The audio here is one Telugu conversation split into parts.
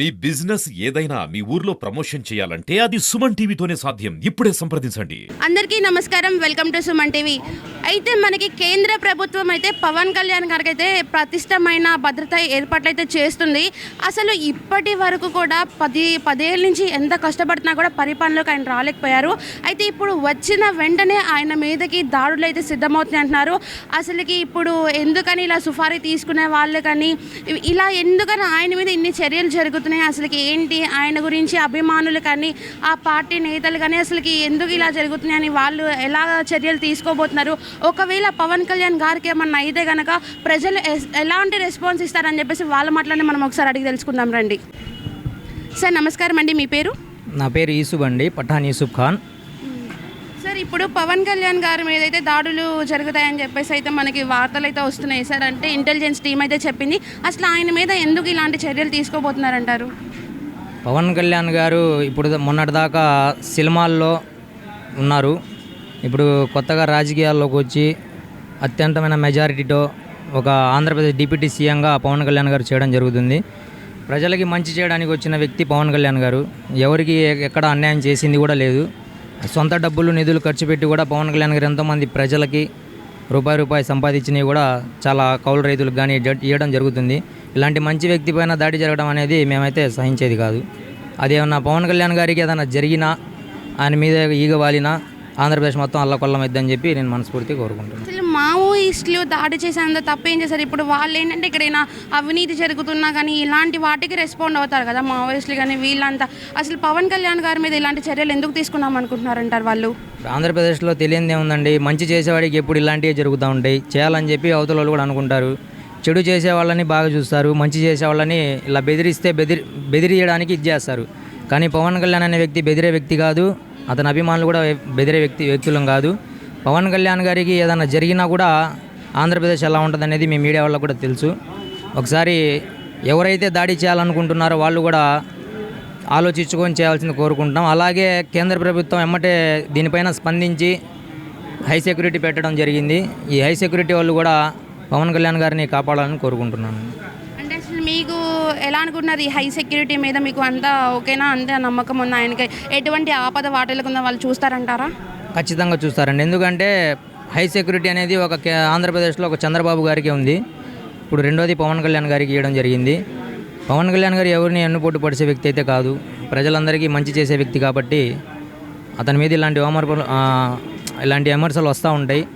మీ బిజినెస్ ఏదైనా మీ ఊర్లో ప్రమోషన్ చేయాలంటే అది సుమన్ టీవీతోనే సాధ్యం. ఇప్పుడే సంప్రదించండి. అందరికీ నమస్కారం. Welcome to Suman TV. అయితే మనకి కేంద్ర ప్రభుత్వం అయితే పవన్ కళ్యాణ్ గారికి అయితే ప్రతిష్టమైన భద్రత ఏర్పాట్లు అయితే చేస్తుంది. అసలు ఇప్పటి వరకు కూడా పది పదేళ్ళ నుంచి ఎంత కష్టపడుతున్నా కూడా పరిపాలనలోకి ఆయన రాలేకపోయారు. అయితే ఇప్పుడు వచ్చిన వెంటనే ఆయన మీదకి దాడులు అయితే సిద్ధమవుతున్నాయి అంటున్నారు. అసలుకి ఇప్పుడు ఎందుకని ఇలా సుఫారీ తీసుకునే వాళ్ళు కానీ ఇలా ఎందుకని ఆయన మీద ఇన్ని చర్యలు జరుగుతున్నాయి? అసలుకి ఏంటి ఆయన గురించి అభిమానులు కానీ ఆ పార్టీ నేతలు కానీ అసలుకి ఎందుకు ఇలా జరుగుతున్నాయి అని వాళ్ళు ఎలా చర్యలు తీసుకోబోతున్నారు? ఒకవేళ పవన్ కళ్యాణ్ గారికి ఏమన్నా అయితే కనుక ప్రజలు ఎస్- ఎలాంటి రెస్పాన్స్ ఇస్తారని చెప్పేసి వాళ్ళ మాటలని మనం ఒకసారి అడిగి తెలుసుకుందాం రండి. సార్ నమస్కారం అండి. మీ పేరు? నా పేరు యూసుఫ్ అండి పఠాన్ యూసుఫ్ ఖాన్. సార్ ఇప్పుడు పవన్ కళ్యాణ్ గారి మీద అయితే దాడులు జరుగుతాయని చెప్పేసి అయితే మనకి వార్తలు అయితే వస్తున్నాయి. సార్ అంటే ఇంటెలిజెన్స్ టీం అయితే చెప్పింది. అసలు ఆయన మీద ఎందుకు ఇలాంటి చర్యలు తీసుకోబోతున్నారంటారు? పవన్ కళ్యాణ్ గారు ఇప్పుడు మొన్నటిదాకా సినిమాల్లో ఉన్నారు. ఇప్పుడు కొత్తగా రాజకీయాల్లోకి వచ్చి అత్యంతమైన మెజారిటీతో ఒక ఆంధ్రప్రదేశ్ డిప్యూటీ సీఎంగా పవన్ కళ్యాణ్ గారు చేయడం జరుగుతుంది. ప్రజలకి మంచి చేయడానికి వచ్చిన వ్యక్తి పవన్ కళ్యాణ్ గారు. ఎవరికి ఎక్కడ అన్యాయం చేసింది కూడా లేదు. సొంత డబ్బులు నిధులు ఖర్చు పెట్టి కూడా పవన్ కళ్యాణ్ గారు ఎంతోమంది ప్రజలకి రూపాయి రూపాయి సంపాదించినవి కూడా చాలా కౌలు రైతులకు కానీ ఇవ్వడం జరుగుతుంది. ఇలాంటి మంచి వ్యక్తి పైన దాడి జరగడం అనేది మేమైతే సహించేది కాదు. అదేమన్నా పవన్ కళ్యాణ్ గారికి ఏదైనా జరిగినా ఆయన మీద ఈగ వాలినా ఆంధ్రప్రదేశ్ మొత్తం అల్లకొల్లం అయిద్దని చెప్పి నేను మనస్ఫూర్తిగా కోరుకుంటున్నాను. మావోయిస్టులు దాడి చేసేంత తప్పేం చేశారు? ఇప్పుడు వాళ్ళు ఏంటంటే ఇక్కడైనా అవినీతి జరుగుతున్నా కానీ ఇలాంటి వాటికి రెస్పాండ్ అవుతారు కదా మావోయిస్టులు కానీ వీళ్ళంతా. అసలు పవన్ కళ్యాణ్ గారి మీద ఇలాంటి చర్యలు ఎందుకు తీసుకున్నాం అనుకుంటున్నారంటారు వాళ్ళు? ఆంధ్రప్రదేశ్లో తెలియంది ఏముందండి? మంచి చేసేవాడికి ఎప్పుడు ఇలాంటివి జరుగుతూ ఉంటాయి. చేయాలని చెప్పి అవతల వాళ్ళు కూడా అనుకుంటారు. చెడు చేసే వాళ్ళని బాగా చూస్తారు. మంచి చేసే వాళ్ళని ఇలా బెదిరిస్తే బెదిరి బెదిరియడానికి ఇది చేస్తారు. కానీ పవన్ కళ్యాణ్ అనే వ్యక్తి బెదిరే వ్యక్తి కాదు. అతని అభిమానులు కూడా బెదిరే వ్యక్తి వ్యక్తులం కాదు. పవన్ కళ్యాణ్ గారికి ఏదైనా జరిగినా కూడా ఆంధ్రప్రదేశ్ ఎలా ఉంటుంది అనేది మీ మీడియా వాళ్ళకు కూడా తెలుసు. ఒకసారి ఎవరైతే దాడి చేయాలనుకుంటున్నారో వాళ్ళు కూడా ఆలోచించుకొని చేయాల్సింది కోరుకుంటున్నాం. అలాగే కేంద్ర ప్రభుత్వం ఎమ్మటే దీనిపైన స్పందించి హై సెక్యూరిటీ పెట్టడం జరిగింది. ఈ హై సెక్యూరిటీ వాళ్ళు కూడా పవన్ కళ్యాణ్ గారిని కాపాడాలని కోరుకుంటున్నాను. అంటే అసలు మీకు ఎలా అనుకుంటున్నారు? ఈ హై సెక్యూరిటీ మీద మీకు అంతా ఓకేనా? అంతే నమ్మకం ఉన్న ఆయనకి? ఎటువంటి ఆపద వాటిల్లోకి వాళ్ళు చూస్తారంటారా? ఖచ్చితంగా చూస్తారండి. ఎందుకంటే హై సెక్యూరిటీ అనేది ఒక కే- ఆంధ్రప్రదేశ్లో ఒక చంద్రబాబు గారికి ఉంది. ఇప్పుడు రెండోది పవన్ కళ్యాణ్ గారికి ఇవ్వడం జరిగింది. పవన్ కళ్యాణ్ గారు ఎవరిని ఎన్నుపోటు పడిచే వ్యక్తి అయితే కాదు. ప్రజలందరికీ మంచి చేసే వ్యక్తి కాబట్టి అతని మీద ఇలాంటి విమర్శలు ఇలాంటి విమర్శలు వస్తూ ఉంటాయి.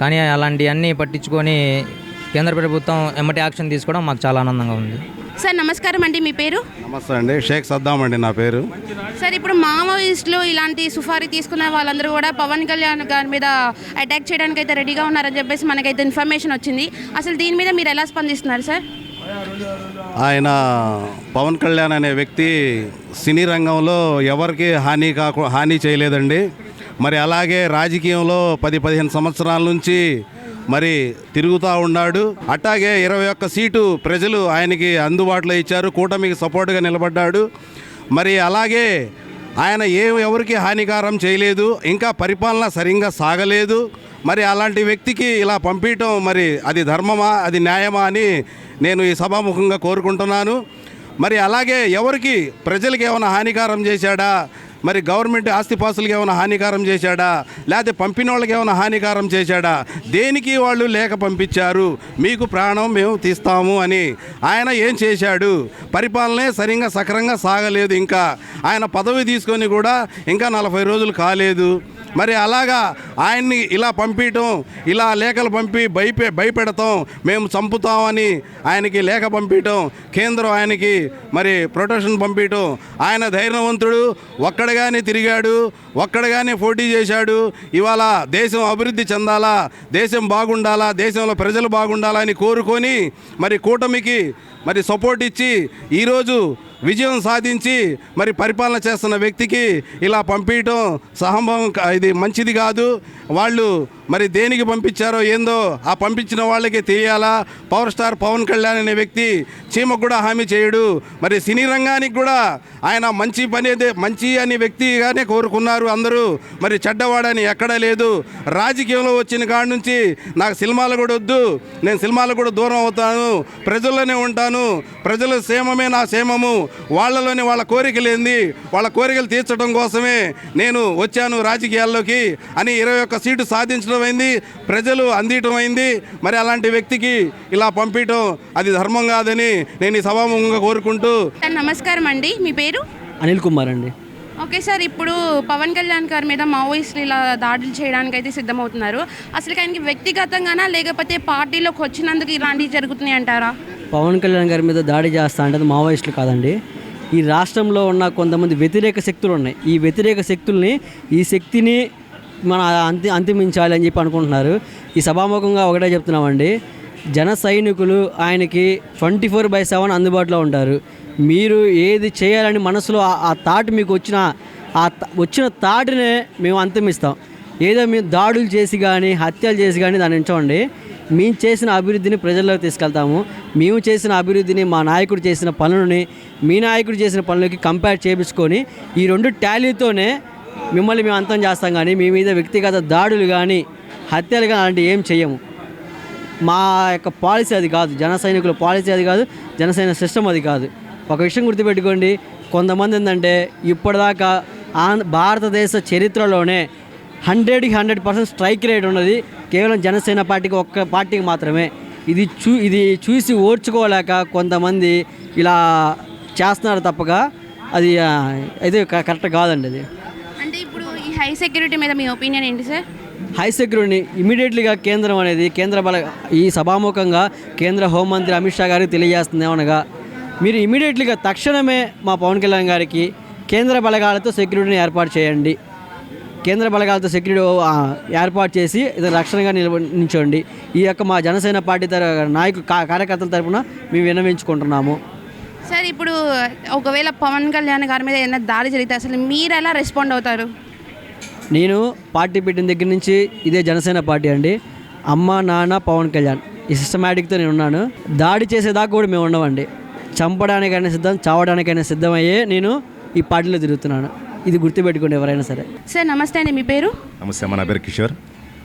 కానీ అలాంటివన్నీ పట్టించుకొని కేంద్ర ప్రభుత్వం ఎమ్మటి యాక్షన్ తీసుకోవడం మాకు చాలా ఆనందంగా ఉంది. సార్ నమస్కారం అండి మీ పేరు? నమస్తే అండి షేక్ సద్దాం అండి నా పేరు. సార్ ఇప్పుడు మావోయిస్టులు ఇలాంటి సుఫారీ తీసుకున్న వాళ్ళందరూ కూడా పవన్ కళ్యాణ్ గారి మీద అటాక్ చేయడానికి అయితే రెడీగా ఉన్నారని చెప్పేసి మనకైతే ఇన్ఫర్మేషన్ వచ్చింది. అసలు దీని మీద మీరు ఎలా స్పందిస్తున్నారు సార్? ఆయన పవన్ కళ్యాణ్ అనే వ్యక్తి సినీ రంగంలో ఎవరికి హాని కాకు హాని చేయలేదండి. మరి అలాగే రాజకీయంలో పది పదిహేను సంవత్సరాల నుంచి మరి తిరుగుతూ ఉన్నాడు. అట్లాగే ఇరవై ఒక్క సీటు ప్రజలు ఆయనకి అందుబాటులో ఇచ్చారు. కూటమికి సపోర్ట్గా నిలబడ్డాడు. మరి అలాగే ఆయన ఏ ఎవరికి హానికారం చేయలేదు. ఇంకా పరిపాలన సరిగ్గా సాగలేదు. మరి అలాంటి వ్యక్తికి ఇలా పంపించడం మరి అది ధర్మమా? అది న్యాయమా అని నేను ఈ సభాముఖంగా కోరుకుంటున్నాను. మరి అలాగే ఎవరికి ప్రజలకు ఏమైనా హానికారం చేశాడా? మరి గవర్నమెంట్ ఆస్తిపాస్తులకు ఏమైనా హానికారం చేశాడా? లేకపోతే పంపిన వాళ్ళకి ఏమైనా హానికారం చేశాడా? దేనికి వాళ్ళు లేక పంపించారు? మీకు ప్రాణం మేము తీస్తాము అని ఆయన ఏం చేశాడు? పరిపాలనే సరిగ్గా సక్రంగా సాగలేదు ఇంకా. ఆయన పదవి తీసుకొని కూడా ఇంకా నలభై రోజులు కాలేదు. మరి అలాగా ఆయన్ని ఇలా పంపించటం ఇలా లేఖలు పంపి భయపే భయపెడతాం మేము చంపుతామని ఆయనకి లేఖ పంపించటం కేంద్రం ఆయనకి మరి ప్రొటెక్షన్ పంపించటం ఆయన ధైర్యవంతుడు ఒక్కడగానే తిరిగాడు ఒక్కడగానే పోటీ చేశాడు. ఇవాళ దేశం అభివృద్ధి చెందాలా దేశం బాగుండాలా దేశంలో ప్రజలు బాగుండాలా అని కోరుకొని మరి కూటమికి మరి సపోర్ట్ ఇచ్చి ఈరోజు విజయం సాధించి మరి పరిపాలన చేస్తున్న వ్యక్తికి ఇలా పంపించటం సహంభవం ఇది మంచిది కాదు. వాళ్ళు మరి దేనికి పంపించారో ఏందో ఆ పంపించిన వాళ్ళకి తెలియాలా? పవర్ స్టార్ పవన్ కళ్యాణ్ అనే వ్యక్తి చీమకు కూడా హామీ చేయడు. మరి సినీ రంగానికి కూడా ఆయన మంచి పని మంచి అనే వ్యక్తిగానే కోరుకున్నారు అందరూ. మరి చెడ్డవాడని ఎక్కడా లేదు. రాజకీయంలో వచ్చిన కాడ నుంచి నాకు సినిమాలు కూడా వద్దు. నేను సినిమాలు కూడా దూరం అవుతాను. ప్రజల్లోనే ఉంటాను. ప్రజల క్షేమమే నా క్షేమము. వాళ్ళలోనే వాళ్ళ కోరికలు ఏంది వాళ్ళ కోరికలు తీర్చడం కోసమే నేను వచ్చాను రాజకీయాల్లోకి అని ఇరవై ఒక్క సీటు సాధించడం అయింది ప్రజలు అందియటం అయింది మరి అలాంటి వ్యక్తికి ఇలా పంపించడం అది ధర్మం కాదని నేను ఈ సభాముఖంగా కోరుకుంటూ నమస్కారం అండి. మీ పేరు? అనిల్ కుమార్ అండి. ఓకే సార్ ఇప్పుడు పవన్ కళ్యాణ్ గారి మీద మావోయిస్టులు ఇలా దాడులు చేయడానికి అయితే సిద్ధమవుతున్నారు. అసలు ఆయనకి వ్యక్తిగతంగానా లేకపోతే పార్టీలోకి వచ్చినందుకు ఇలాంటివి జరుగుతున్నాయి అంటారా? పవన్ కళ్యాణ్ గారి మీద దాడి చేస్తా అంటే మావోయిస్టులు కాదండి. ఈ రాష్ట్రంలో ఉన్న కొంతమంది వ్యతిరేక శక్తులు ఉన్నాయి. ఈ వ్యతిరేక శక్తుల్ని ఈ శక్తిని మన అంతి అంతిమించాలి అని చెప్పి అనుకుంటున్నారు. ఈ సభాముఖంగా ఒకటే చెప్తున్నామండి. జన సైనికులు ఆయనకి ట్వంటీ ఫోర్ బై సెవెన్ అందుబాటులో ఉంటారు. మీరు ఏది చేయాలని మనసులో ఆ- థాట్ మీకు వచ్చిన ఆ వచ్చిన థాట్నే మేము అంతిమిస్తాం. ఏదో మేము దాడులు చేసి కానీ హత్యలు చేసి కానీ దాన్ని ఉంచండి. మేము చేసిన అభివృద్ధిని ప్రజల్లోకి తీసుకెళ్తాము. మేము చేసిన అభివృద్ధిని మా నాయకుడు చేసిన పనులని మీ నాయకుడు చేసిన పనులకి కంపేర్ చేయించుకొని ఈ రెండు టాలీతోనే మిమ్మల్ని మేము అంతం చేస్తాం కానీ మీ మీద వ్యక్తిగత దాడులు కానీ హత్యలు కానీ అలాంటివి ఏం చెయ్యము. మా యొక్క పాలసీ అది కాదు. జన సైనికుల పాలసీ అది కాదు. జనసైన సిస్టమ్ అది కాదు. ఒక విషయం గుర్తుపెట్టుకోండి. కొంతమంది ఏంటంటే ఇప్పటిదాకా ఆంధ్ర భారతదేశ చరిత్రలోనే హండ్రెడ్కి హండ్రెడ్ పర్సెంట్ స్ట్రైక్ రేట్ ఉన్నది. కేవలం జనసేన పార్టీకి ఒక్క పార్టీకి మాత్రమే. ఇది చూ ఇది చూసి ఓర్చుకోలేక కొంతమంది ఇలా చేస్తున్నారు తప్పక. అది అయితే ఇది క- కరెక్ట్ కాదండి అది. హై సెక్యూరిటీ మీద మీ ఒపీనియన్ ఏంటి సార్? హై సెక్యూరిటీని ఇమీడియట్లీగా కేంద్రం అనేది కేంద్ర బల ఈ సభాముఖంగా కేంద్ర హోంమంత్రి అమిత్ షా గారికి తెలియజేస్తుంది ఏమనగా మీరు ఇమీడియట్లీగా తక్షణమే మా పవన్ కళ్యాణ్ గారికి కేంద్ర బలగాలతో సెక్యూరిటీని ఏర్పాటు చేయండి. కేంద్ర బలగాలతో సెక్యూరిటీ ఏర్పాటు చేసి ఇది రక్షణగా నిలబ నిల్చోండి. ఈ యొక్క మా జనసేన పార్టీ తర నాయకులు కార్యకర్తల తరపున మేము విన్నవించుకుంటున్నాము. సార్ ఇప్పుడు ఒకవేళ పవన్ కళ్యాణ్ గారి మీద ఏదైనా దాడి జరిగితే అసలు మీరు ఎలా రెస్పాండ్ అవుతారు? నేను పార్టీ పెట్టిన దగ్గర నుంచి ఇదే జనసేన పార్టీ అండి. అమ్మ నాన్న పవన్ కళ్యాణ్. ఈ సిస్టమేటిక్తో నేను ఉన్నాను. దాడి చేసేదాకా కూడా మేము ఉండమండి. చంపడానికైనా సిద్ధం చావడానికైనా సిద్ధమయ్యే నేను ఈ పార్టీలో తిరుగుతున్నాను. ఇది గుర్తుపెట్టుకోండి ఎవరైనా సరే. సార్ నమస్తే అండి. మీ పేరు? నమస్తే మన పేరు కిషోర్.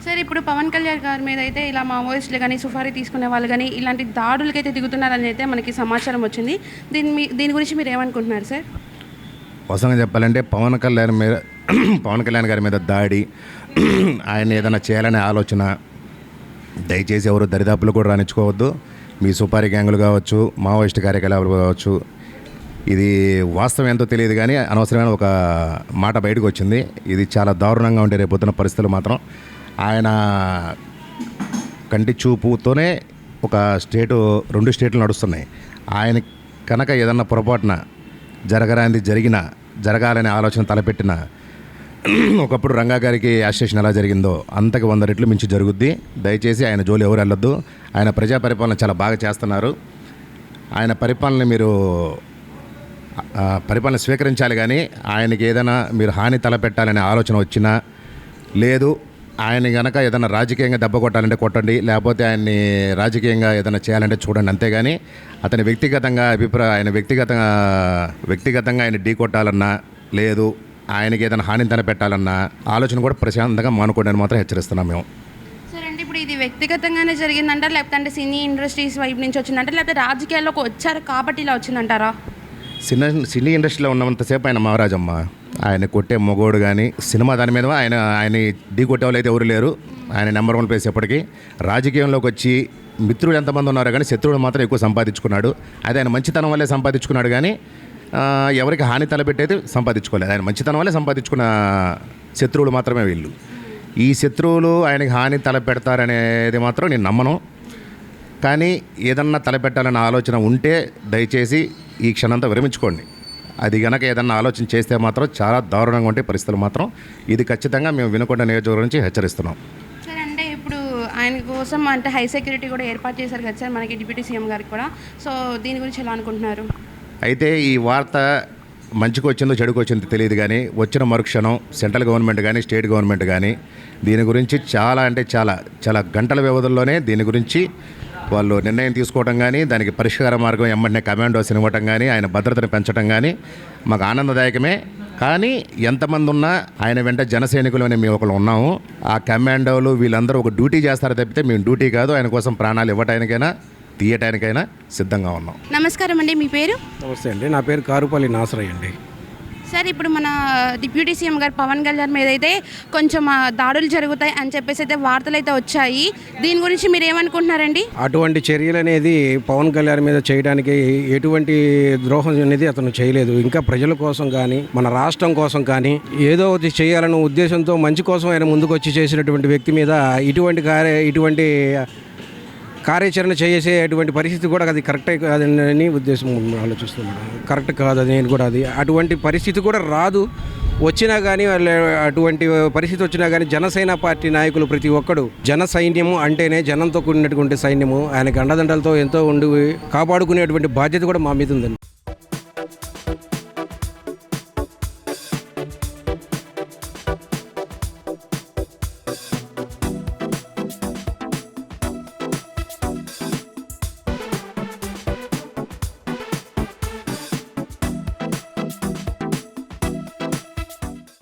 సార్ ఇప్పుడు పవన్ కళ్యాణ్ గారి మీద అయితే ఇలా మావోయిస్టులు కానీ సుఫారీ తీసుకునే వాళ్ళు కానీ ఇలాంటి దాడులకైతే దిగుతున్నారని అయితే మనకి సమాచారం వచ్చింది. దీని మీ దీని గురించి మీరు ఏమనుకుంటున్నారు సార్? వాస్తవంగా చెప్పాలంటే పవన్ కళ్యాణ్ మీద పవన్ కళ్యాణ్ గారి మీద దాడి ఆయన ఏదైనా చేయాలనే ఆలోచన దయచేసి ఎవరు దరిదాపులు కూడా రాణించుకోవద్దు మీ సుపారీ గ్యాంగులు కావచ్చు మావోయిస్ట్ కార్యకలాపాలు కావచ్చు ఇది వాస్తవం ఎంతో తెలియదు కానీ అనవసరమైన ఒక మాట బయటకు వచ్చింది. ఇది చాలా దారుణంగా ఉండే రేపొద్దున పరిస్థితులు మాత్రం. ఆయన కంటి చూపుతోనే ఒక స్టేటు రెండు స్టేట్లు నడుస్తున్నాయి. ఆయన కనుక ఏదన్నా పొరపాటున జరగరాంది జరిగిన జరగాలనే ఆలోచన తలపెట్టిన ఒకప్పుడు రంగా గారికి అసోసియేషన్ ఎలా జరిగిందో అంతకు వంద రెట్లు మించి జరుగుద్ది. దయచేసి ఆయన జోలి ఎవరు వెళ్ళొద్దు. ఆయన ప్రజా పరిపాలన చాలా బాగా చేస్తున్నారు. ఆయన పరిపాలన మీరు పరిపాలన స్వీకరించాలి కానీ ఆయనకి ఏదైనా మీరు హాని తలపెట్టాలనే ఆలోచన వచ్చినా లేదు. ఆయన కనుక ఏదైనా రాజకీయంగా దెబ్బ కొట్టాలంటే కొట్టండి. లేకపోతే ఆయన్ని రాజకీయంగా ఏదైనా చేయాలంటే చూడండి అంతేగాని అతని వ్యక్తిగతంగా అభిప్రాయం ఆయన వ్యక్తిగతంగా వ్యక్తిగతంగా ఆయన ఢీ కొట్టాలన్నా లేదు. ఆయనకి ఏదైనా హాని తలపెట్టాలన్నా ఆలోచన కూడా ప్రశాంతంగా మానుకోండి అని మాత్రం హెచ్చరిస్తున్నాం మేము. సార్ అంటే ఇప్పుడు ఇది వ్యక్తిగతంగానే జరిగిందంటారా లేకపోతే అంటే సినీ ఇండస్ట్రీస్ వైపు నుంచి వచ్చిందంటారా లేకపోతే రాజకీయాల్లోకి వచ్చారు కాబట్టి ఇలా వచ్చిందంటారా? సినీ సినీ ఇండస్ట్రీలో ఉన్నంతసేపు ఆయన మహారాజమ్మ. ఆయన కొట్టే మొగోడు కానీ సినిమా దాని మీద ఆయన ఆయన ఢీ కొట్టే వాళ్ళు అయితే ఎవరు లేరు. ఆయన నెంబర్ వన్ ప్లేస్ ఎప్పటికీ. రాజకీయంలోకి వచ్చి మిత్రులు ఎంతమంది ఉన్నారో కానీ శత్రువులు మాత్రం ఎక్కువ సంపాదించుకున్నాడు. అది ఆయన మంచితనం వల్లే సంపాదించుకున్నాడు కానీ ఎవరికి హాని తలపెట్టేది సంపాదించుకోలేదు. ఆయన మంచితనం వల్లే సంపాదించుకున్న శత్రువులు మాత్రమే వీళ్ళు. ఈ శత్రువులు ఆయనకి హాని తలపెడతారనేది మాత్రం నేను నమ్మను. కానీ ఏదన్నా తలపెట్టాలన్న ఆలోచన ఉంటే దయచేసి ఈ క్షణంతా విరమించుకోండి. అది గనక ఏదన్నా ఆలోచన చేస్తే మాత్రం చాలా దారుణంగా ఉంటే పరిస్థితులు మాత్రం ఇది ఖచ్చితంగా మేము వినకొండ నియోజకవర్గం నుంచి హెచ్చరిస్తున్నాం. సార్ అంటే ఇప్పుడు ఆయన కోసం అంటే హై సెక్యూరిటీ కూడా ఏర్పాటు చేశారు కదా సార్ మనకి డిప్యూటీ సీఎం గారికి కూడా. సో దీని గురించి ఎలా అనుకుంటున్నారు? అయితే ఈ వార్త మంచికి వచ్చిందో చెడుకు వచ్చిందో తెలియదు కానీ వచ్చిన మరుక్షణం సెంట్రల్ గవర్నమెంట్ కానీ స్టేట్ గవర్నమెంట్ కానీ దీని గురించి చాలా అంటే చాలా చాలా గంటల వ్యవధుల్లోనే దీని గురించి వాళ్ళు నిర్ణయం తీసుకోవడం కానీ దానికి పరిష్కార మార్గం ఎమ్మటనే కమాండోస్ ఇవ్వటం కానీ ఆయన భద్రతను పెంచడం కానీ మాకు ఆనందదాయకమే. కానీ ఎంతమంది ఉన్నా ఆయన వెంట జన సైనికులు అని మేము ఒకళ్ళు ఉన్నాము. ఆ కమాండోలు వీళ్ళందరూ ఒక డ్యూటీ చేస్తారు తప్పితే మేము డ్యూటీ కాదు ఆయన కోసం ప్రాణాలు ఇవ్వటానికైనా తీయటానికైనా సిద్ధంగా ఉన్నాం. నమస్కారం అండి మీ పేరు? నమస్తే అండి నా పేరు కారుపల్లి నాసరయ్య అండి. సార్ ఇప్పుడు మన డిప్యూటీ సీఎం గారు పవన్ కళ్యాణ్ మీద అయితే కొంచెం దాడులు జరుగుతాయి అని చెప్పేసి అయితే వార్తలు అయితే వచ్చాయి. దీని గురించి మీరు ఏమనుకుంటున్నారండి? అటువంటి చర్యలు అనేది పవన్ కళ్యాణ్ మీద చేయడానికి ఎటువంటి ద్రోహం అనేది అతను చేయలేదు. ఇంకా ప్రజల కోసం కానీ మన రాష్ట్రం కోసం కానీ ఏదో ఒకటి చేయాలన్న ఉద్దేశంతో మంచి కోసం ఆయన ముందుకు వచ్చి చేసినటువంటి వ్యక్తి మీద ఇటువంటి కార్య ఇటువంటి కార్యాచరణ చేసేటువంటి పరిస్థితి కూడా అది కరెక్ట్ కాదని ఉద్దేశం ఆలోచిస్తున్నాను. కరెక్ట్ కాదు అది నేను కూడా అది. అటువంటి పరిస్థితి కూడా రాదు. వచ్చినా కానీ అటువంటి పరిస్థితి వచ్చినా కానీ జనసేన పార్టీ నాయకులు ప్రతి ఒక్కడు జన సైన్యము అంటేనే జనంతో కూడినటువంటి సైన్యము ఆయన అండదండలతో ఎంతో ఉండి కాపాడుకునేటువంటి బాధ్యత కూడా మా మీద ఉందండి.